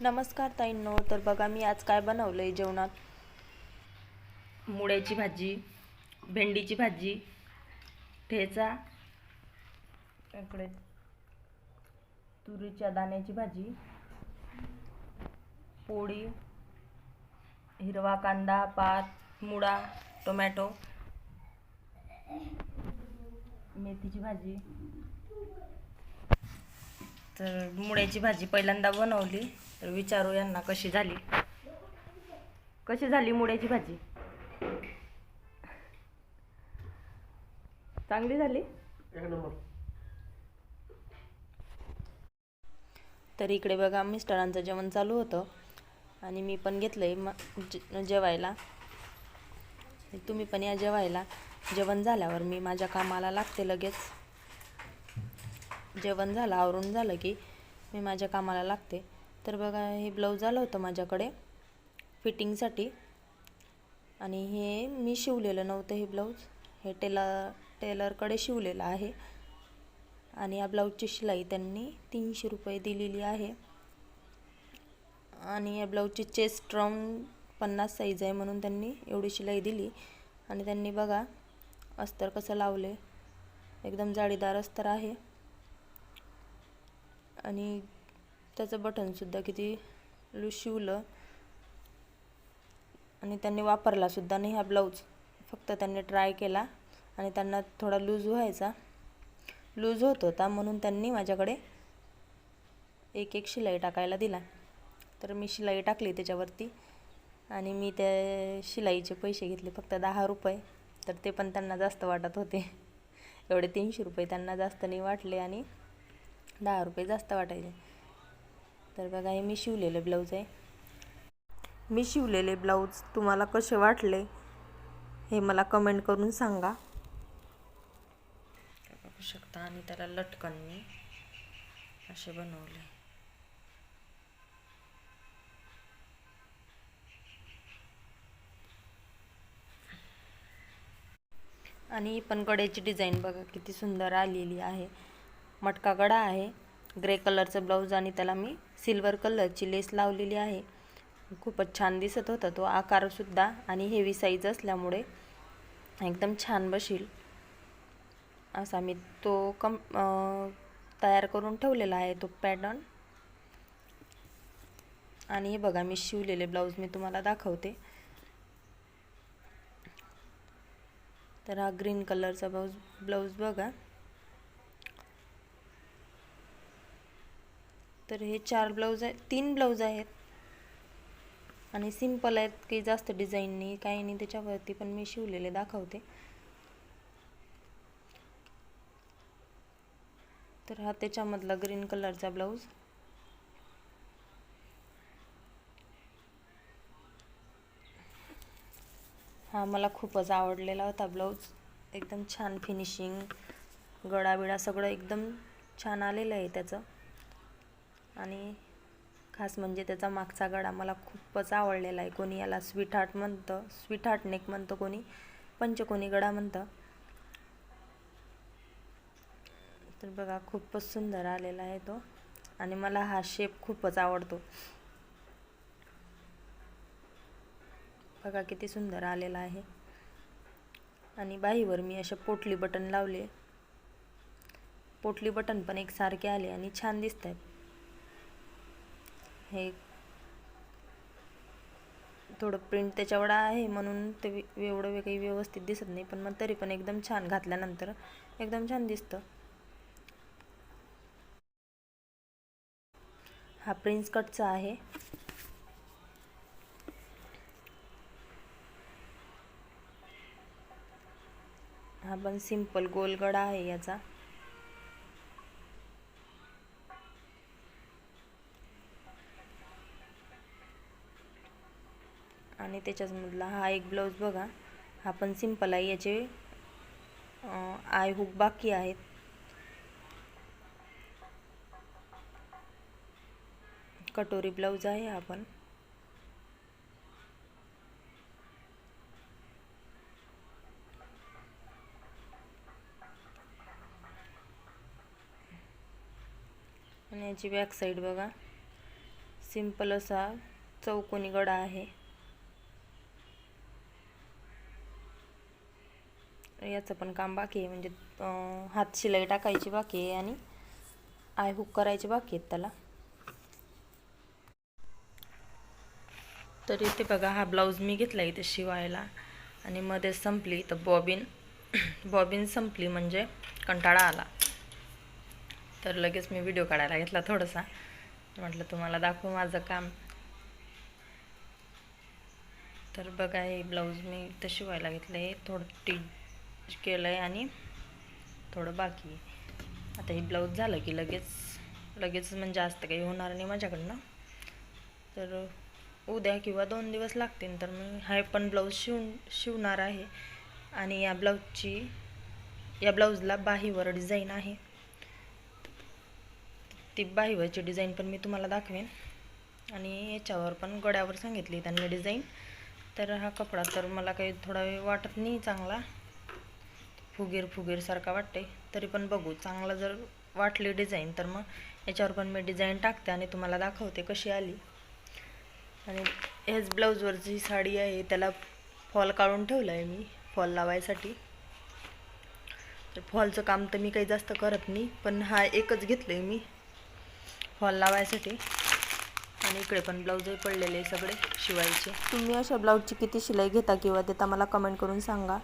नमस्कार ताईंनो तर बघा मी आज काय बनवलं आहे जेवणात? मुळ्याची भाजी भेंडीची भाजी ठेचा इकडे तुरीच्या दाण्याची भाजी पोळी हिरवा कांदा पात मुळा टोमॅटो मेथीची भाजी तर मुळ्याची भाजी पहिल्यांदा बनवली. तर विचारू यांना कशी झाली. कशी झाली मुळ्याची भाजी. चांगली झाली. तर इकडे बघा मिस्टरांचं जेवण चालू होतं. आणि मी पण घेतलं आहे म जेवायला. तुम्ही पण या जेवायला. जेवण झाल्यावर मी माझ्या कामाला लागते लगेच. जेवण झालं आवरून झालं की मी माझ्या कामाला लागते. तर बघा हे ब्लाऊज आलं होतं माझ्याकडे फिटिंगसाठी. आणि हे मी शिवलेलं नव्हतं हे ब्लाऊज. हे टेलर टेलरकडे शिवलेलं आहे. आणि या ब्लाऊजची शिलाई त्यांनी तीनशे रुपये दिलेली आहे. आणि या ब्लाऊजची चेस्ट राऊंड पन्नास साईज आहे म्हणून त्यांनी एवढी शिलाई दिली. आणि त्यांनी बघा अस्तर कसं लावले. एकदम जाळीदार अस्तर आहे. आणि त्याचं बटनसुद्धा किती शिवलं आणि त्यांनी वापरलासुद्धा नाही हा ब्लाऊज फक्त त्यांनी ट्राय केला आणि त्यांना थोडा लूज व्हायचा. लूज होत होता म्हणून त्यांनी माझ्याकडे एक एक शिलाई टाकायला दिला. तर मी शिलाई टाकली त्याच्यावरती आणि मी त्या शिलाईचे पैसे घेतले फक्त दहा रुपये. तर ते पण त्यांना जास्त वाटत होते. एवढे तीनशे रुपये त्यांना जास्त नाही वाटले आणि दहा रुपये जास्त वाटायचे. तर बघा हे मी शिवलेले ब्लाऊज आहे. मी शिवलेले ब्लाऊज तुम्हाला कसे वाटले हे मला कमेंट करून सांगा. बघू शकता आणि त्याला लटकन मी असे बनवले. आणि पण कड्याची डिझाईन बघा किती सुंदर आलेली आहे. मटका गडा आहे. ग्रे कलरचं ब्लाऊज आणि त्याला मी सिल्वर कलरची लेस लावलेली आहे. खूपच छान दिसत होता तो आकारसुद्धा आणि हेवी साईज असल्यामुळे एकदम छान बशील. असा मी तो कम तयार करून ठेवलेला आहे तो पॅटर्न आणि हे बघा मी शिवलेले ब्लाऊज मी तुम्हाला दाखवते. तर हा ग्रीन कलरचा ब्लाऊज ब्लाऊज बघा. तर हे चार ब्लाऊज आहे तीन ब्लाऊज आहेत. आणि सिंपल आहेत काही जास्त डिझाईन नाही काही नाही त्याच्यावरती पण मी शिवलेले दाखवते. तर हा त्याच्यामधला ग्रीन कलरचा ब्लाऊज. हा मला खूपच आवडलेला होता ब्लाऊज. एकदम छान फिनिशिंग गडाबिडा सगळं एकदम छान आलेलं आहे त्याचं. आणि खास म्हणजे त्याचा मागचा गळा मला खूपच आवडलेला आहे. कोणी याला स्वीट हार्ट म्हणतं स्वीट हार्ट नेक म्हणतं कोणी पंचकोनी गडा म्हणतं. तर बघा खूपच सुंदर आलेला आहे तो. आणि मला हा शेप खूपच आवडतो. बघा किती सुंदर आलेला आहे. आणि बाहीवर मी असे पोटली बटन लावले पोटली बटन पण एकसारखे आले आणि छान दिसत आहेत हे थोडं प्रिंट त्याच्यावर आहे म्हणून ते वे- एवढं काही व्यवस्थित दिसत नाही पण मग तरी पण एकदम छान घातल्यानंतर एकदम छान दिसतं. हा प्रिन्स कटचा आहे. हा पण सिंपल गोलगडा आहे याचा. आणि त्याच्याचमधला हा एक ब्लाऊज बघा. हा पण सिंपल आहे. याचे आय हुक बाकी आहेत. कटोरी ब्लाऊज आहे हा पण. आणि याची बॅक साईड बघा. सिंपल असा चौकोनी गडा आहे. याचं पण काम बाकी आहे. म्हणजे हात शिलाई टाकायची बाकी आहे आणि आय हुक करायचे बाकी आहेत त्याला. तर इथे बघा हा ब्लाऊज मी घेतला इथे शिवायला. आणि मध्ये संपली तर बॉबिन. बॉबिन संपली म्हणजे कंटाळा आला. तर लगेच मी व्हिडिओ काढायला घेतला थोडासा. म्हटलं तुम्हाला दाखवू माझं काम. तर बघा हे ब्लाऊज मी इथं शिवायला घेतलं आहे थोडं टी केलं आहे आणि थोडं बाकी आहे. आता हे ब्लाऊज झालं की लगेच लगेच म्हणजे जास्त काही होणार नाही माझ्याकडनं. तर उद्या किंवा दोन दिवस लागतील तर मी हा पण ब्लाऊज शिवून शिवणार आहे. आणि या ब्लाऊजची या ब्लाऊजला बाहीवर डिझाईन आहे. ती बाहीवरची डिझाईन पण मी तुम्हाला दाखवेन. आणि याच्यावर पण गड्यावर सांगितली त्यांनी डिझाईन. तर हा कपडा तर मला काही थोडा वेळ वाटत नाही चांगला. फुगीर फुगीरसारखा वाटते तरी पण बघू चांगला जर वाटली डिझाईन तर मग याच्यावर पण मी डिझाईन टाकते आणि तुम्हाला दाखवते कशी आली. आणि ह्याच ब्लाऊजवर जी साडी आहे त्याला फॉल काढून ठेवलं आहे मी फॉल लावायसाठी. तर फॉलचं काम तर मी काही जास्त करत नाही पण हा एकच घेतलं आहे मी फॉल लावायसाठी. आणि इकडे पण ब्लाऊजही पडलेले सगळे शिवायचे. तुम्ही अशा ब्लाऊजची किती शिलाई घेता किंवा देता मला कमेंट करून सांगा.